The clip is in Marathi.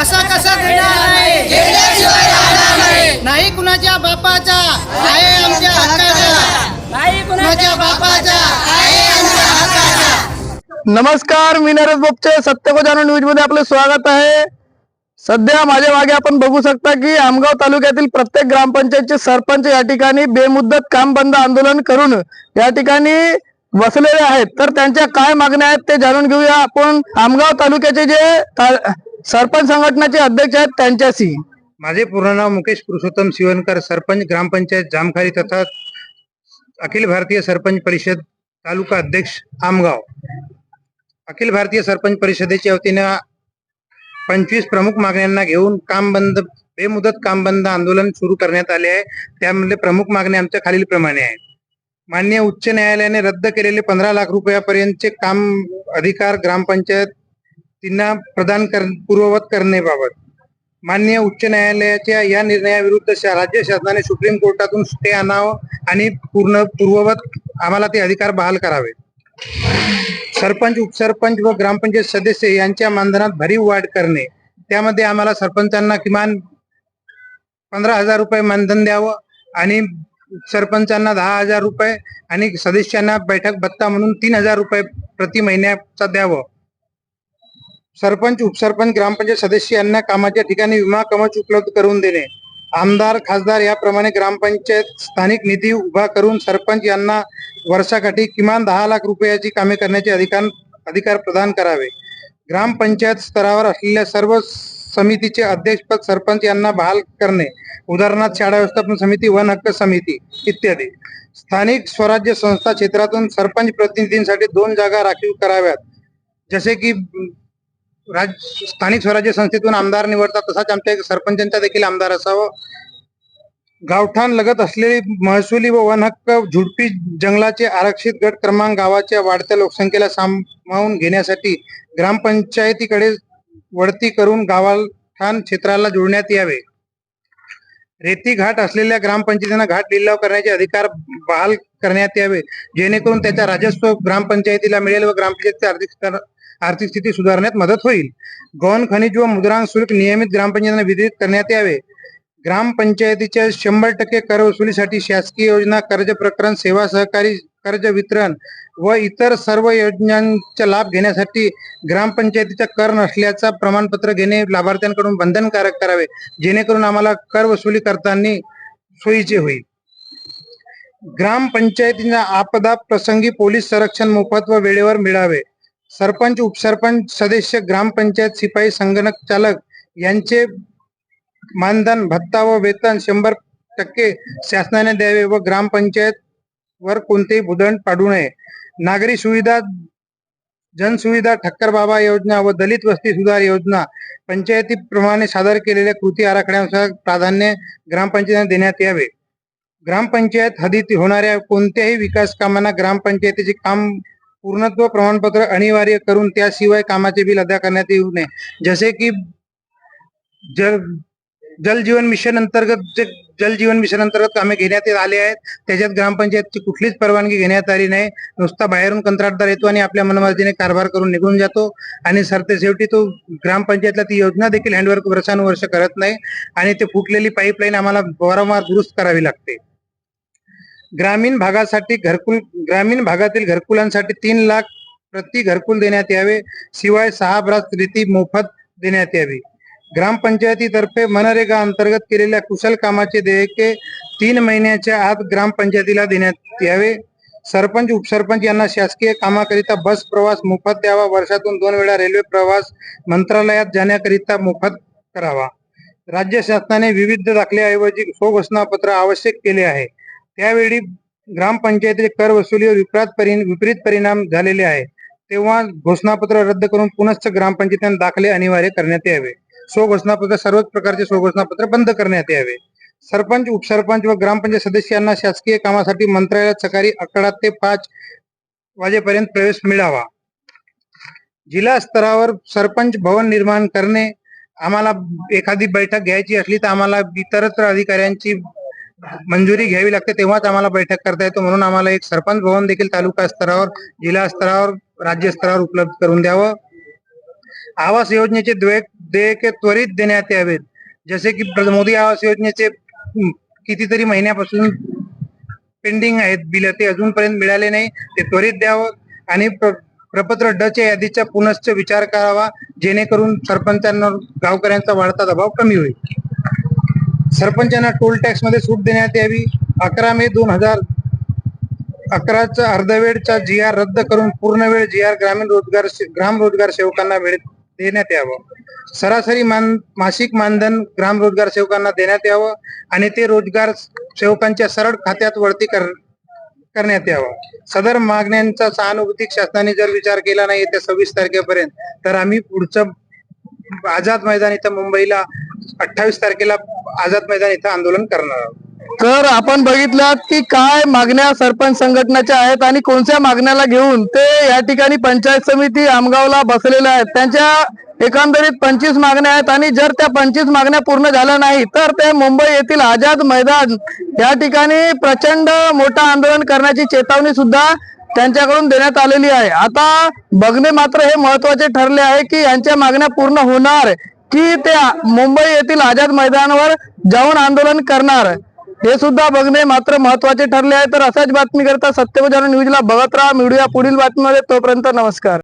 असा कसा नाही. कुणाच्या बापाचा आहे आमच्या हक्काचा. कुणाच्या बापाचा आहे आमच्या हक्काचा. नमस्कार मी नरेश बोपचे. सत्य जाणून न्यूजमध्ये आपले स्वागत आहे. सध्या माझ्या मागे आपण बघू शकता की आमगाव तालुक्यातील प्रत्येक ग्रामपंचायतचे सरपंच या ठिकाणी बेमुदत काम बंद आंदोलन करून या ठिकाणी बसलेले आहेत. तर त्यांच्या काय मागण्या आहेत ते जाणून घेऊया. आपण आमगाव तालुक्याचे जे सरपंच संघटनाचे अध्यक्ष आहेत त्यांच्याशी. माझे पूर्ण नाव मुकेश पुरुषोत्तम शिवनकर सरपंच ग्रामपंचायत जामखारी तथा अखिल भारतीय सरपंच परिषद तालुका अध्यक्ष आमगाव. अखिल भारतीय सरपंच परिषदेच्या वतीनं पंचवीस प्रमुख मागण्यांना घेऊन काम बंद बेमुदत काम बंद आंदोलन सुरू करण्यात आले आहे. त्यामध्ये प्रमुख मागण्या आमच्या खालीलप्रमाणे आहेत. मान्य उच्च न्यायालयाने रद्द केलेले पंधरा लाख रुपयापर्यंतचे काम अधिकार ग्रामपंचायत त्यांना प्रदान कर पूर्ववत करण्याबाबत. माननीय उच्च न्यायालयाच्या या निर्णयाविरुद्ध राज्य शासनाने सुप्रीम कोर्टातून स्टे आणावं आणि पूर्ण पूर्ववत आम्हाला ते अधिकार बहाल करावे सरपंच उपसरपंच व ग्रामपंचायत सदस्य यांच्या मानधनात भरीव वाढ करणे त्यामध्ये आम्हाला सरपंचांना किमान पंधरा हजार रुपये मानधन द्यावं आणि सरपंचांना दहा हजार रुपये आणि सदस्यांना बैठक भत्ता म्हणून तीन हजार रुपये प्रति महिन्याचा द्यावं. सरपंच उपसरपंच ग्रामपंचायत सदस्य यांना कामाच्या ठिकाणी विमा कवच उपलब्ध करून देणे. आमदार खासदार याप्रमाणे ग्रामपंचायत स्थानिक निधी उभा करून सरपंच यांना वर्षाकाठी किमान दहा लाख रुपयाची कामे करण्याचे अधिकार अधिकार प्रदान करावे. ग्रामपंचायत स्तरावर असलेल्या सर्व समितीचे अध्यक्षपद सरपंच यांना बहाल करणे. उदाहरणार्थ शाळा व्यवस्थापन समिती वन हक्क समिती इत्यादी. स्थानिक स्वराज्य संस्था क्षेत्रातून सरपंच प्रतिनिधींसाठी दोन जागा राखीव कराव्यात. जसे की राज्य स्थानिक स्वराज्य संस्थेतून आमदार निवडतात तसाच आमच्या सरपंचांचा देखील आमदार असावं. गावठाण लगत असलेली महसुली व वन हक्क झुडपी जंगलाचे आरक्षित गट क्रमांक गावाच्या वाढत्या लोकसंख्येला सामावून घेण्यासाठी ग्रामपंचायतीकडे वळती करून गावठाण क्षेत्राला जोडण्यात यावे. रेती घाट असलेल्या ग्रामपंचायतींना घाट लिलाव करण्याचे अधिकार बहाल करण्यात यावे. जेणेकरून त्याचा राजस्व ग्रामपंचायतीला मिळेल व ग्रामपंचायतीचे आर्थिक आर्थिक स्थिती सुधारण्यात मदत होईल. गौण खनिज व मुद्रांक शुल्क नियमित ग्रामपंचायतींना वितरित करण्यात यावे. ग्रामपंचायतीच्या शंभर टक्के कर वसुलीसाठी शासकीय योजना कर्ज प्रकरण सेवा सहकारी कर्ज वितरण व इतर सर्व योजनांचा लाभ घेण्यासाठी ग्रामपंचायतीचा कर नसल्याचा प्रमाणपत्र घेणे लाभार्थ्यांकडून बंधनकारक करावे. जेणेकरून आम्हाला कर वसुली करताना सोयीचे होईल. ग्रामपंचायतींना आपदा प्रसंगी पोलीस संरक्षण मोफत व वेळेवर मिळावे. सरपंच उपसरपंच सदस्य ग्रामपंचायत शिपाई संगणक चालक यांचे मानधन भत्ता व वेतन शंभर टक्के शासनाने द्यावे व ग्रामपंचायत वर कोणतेही भूदंड पाडू नये. नागरी सुविधा जनसुविधा ठक्कर बाबा योजना व दलित वस्ती सुधार योजना पंचायतीप्रमाणे सादर केलेल्या कृती आराखड्यानुसार प्राधान्य ग्रामपंचायतीने देण्यात यावे. ग्रामपंचायत हदीत होणाऱ्या कोणत्याही विकास कामांना ग्रामपंचायतीचे काम पूर्णत्व प्रमाणपत्र अनिवार्य करून त्याशिवाय कामाचे बिल अदा करण्यात येऊ नये. जसे की जल जल जीवन मिशन अंतर्गत जे जल जीवन मिशन अंतर्गत कामे घेण्यात आले आहेत त्याच्यात ग्रामपंचायतची कुठलीच परवानगी घेण्यात आली नाही. नुसता बाहेरून कंत्राटदार येतो आणि आपल्या मनमर्जीने कारभार करून निघून जातो. आणि सरते शेवटी तो ग्रामपंचायतला ती योजना देखील हँडवर्क वर्षानुवर्ष करत नाही. आणि ते फुटलेली पाईपलाईन आम्हाला वारंवार दुरुस्त करावी लागते. ग्रामीण भागासाठी घरकुल ग्रामीण भागातील घरकुलांसाठी तीन लाख प्रति घरकुल देण्यात यावे शिवाय सहा ब्रास रीती मोफत देण्यात यावी. ग्रामपंचायतीतर्फे मनरेगा अंतर्गत केलेल्या कुशल कामाचे देयके तीन महिन्याच्या आत ग्रामपंचायतीला देण्यात यावे. सरपंच उपसरपंच यांना शासकीय कामाकरिता बस प्रवास मोफत द्यावा. वर्षातून दोन वेळा रेल्वे प्रवास मंत्रालयात जाण्याकरिता मोफत करावा. राज्य शासनाने विविध दाखल्याऐवजी स्वघोषणापत्र आवश्यक केले आहे. त्यावेळी ग्रामपंचायतीचे कर वसुलीवर विपरीत परिणाम विपरीत परिणाम झालेले आहे तेव्हा घोषणापत्र रद्द करून पुनश्च ग्रामपंचायतीने दाखले अनिवार्य करण्यात यावे. स्वघोषणापत्र सर्वच प्रकारचे स्वघोषणापत्र बंद करण्यात यावे. सरपंच उपसरपंच व ग्रामपंचायत सदस्यांना शासकीय कामासाठी मंत्रालयात सकाळी अकरा ते पाच वाजेपर्यंत प्रवेश मिळावा. जिल्हा स्तरावर सरपंच भवन निर्माण करणे आम्हाला एखादी बैठक घ्यायची असली तर आम्हाला इतरत्र अधिकाऱ्यांची मंजुरी घ्यावी लागते तेव्हाच आम्हाला बैठक करता येतो. म्हणून आम्हाला एक सरपंच भवन देखील तालुका स्तरावर जिल्हा स्तरावर राज्य स्तरावर उपलब्ध करून द्यावं. आवास योजनेचे देयके त्वरित देण्यात यावेत. जसे की मोदी आवास योजनेचे कितीतरी महिन्यापासून पेंडिंग आहेत. बिल ते अजूनपर्यंत मिळाले नाही. ते त्वरित द्यावं आणि प्र- प्रपत्र ड च्या यादीचा पुनश्च विचार करावा. जेणेकरून सरपंचांना गावकऱ्यांचा वाढता दबाव कमी होईल. सरपंचांना टोल टॅक्समध्ये सूट देण्यात यावी. अकरा मे दोन हजार अकराचा अर्धवेळचा जी आर रद्द करून पूर्ण वेळ जी आर ग्रामीण रोजगार ग्राम रोजगार सेवकांना वेळ देण्यात यावं. सरासरी मान मासिक मानधन ग्राम रोजगार सेवकांना देण्यात यावं आणि ते रोजगार सेवकांच्या सरळ खात्यात वळती कर करण्यात यावं. सदर मागण्यांचा सहानुभूतिक शासनाने जर विचार केला नाही येत्या सव्वीस तारखेपर्यंत तर आम्ही पुढचं आझाद मैदान इथं मुंबईला अठ्ठावीस तारखेला आझाद मैदान इथं आंदोलन करणार आहोत. तर आपण बघितलं की काय मागण्या सरपंच संघटनाच्या आहेत आणि कोणत्या मागण्याला घेऊन ते या ठिकाणी पंचायत समिती आमगावला बसलेल्या आहेत. त्यांच्या एकंदरीत पंचवीस मागण्या आहेत आणि जर त्या पंचवीस मागण्या पूर्ण झाल्या नाही तर ते मुंबई येथील आझाद मैदान या ठिकाणी प्रचंड मोठं आंदोलन करण्याची चेतावणी सुद्धा त्यांच्याकडून देण्यात आलेली आहे. आता बघणे मात्र हे महत्त्वाचे ठरले आहे की यांच्या मागण्या पूर्ण होणार की ते मुंबई येथील आझाद मैदानावर जाऊन आंदोलन करणार. हे सुद्धा बघणे मात्र महत्त्वाचे ठरले आहे. तर असाच बातमी करता सत्यवजान न्यूजला बघत राहा. मिळूया पुढील बातमीमध्ये. तोपर्यंत नमस्कार.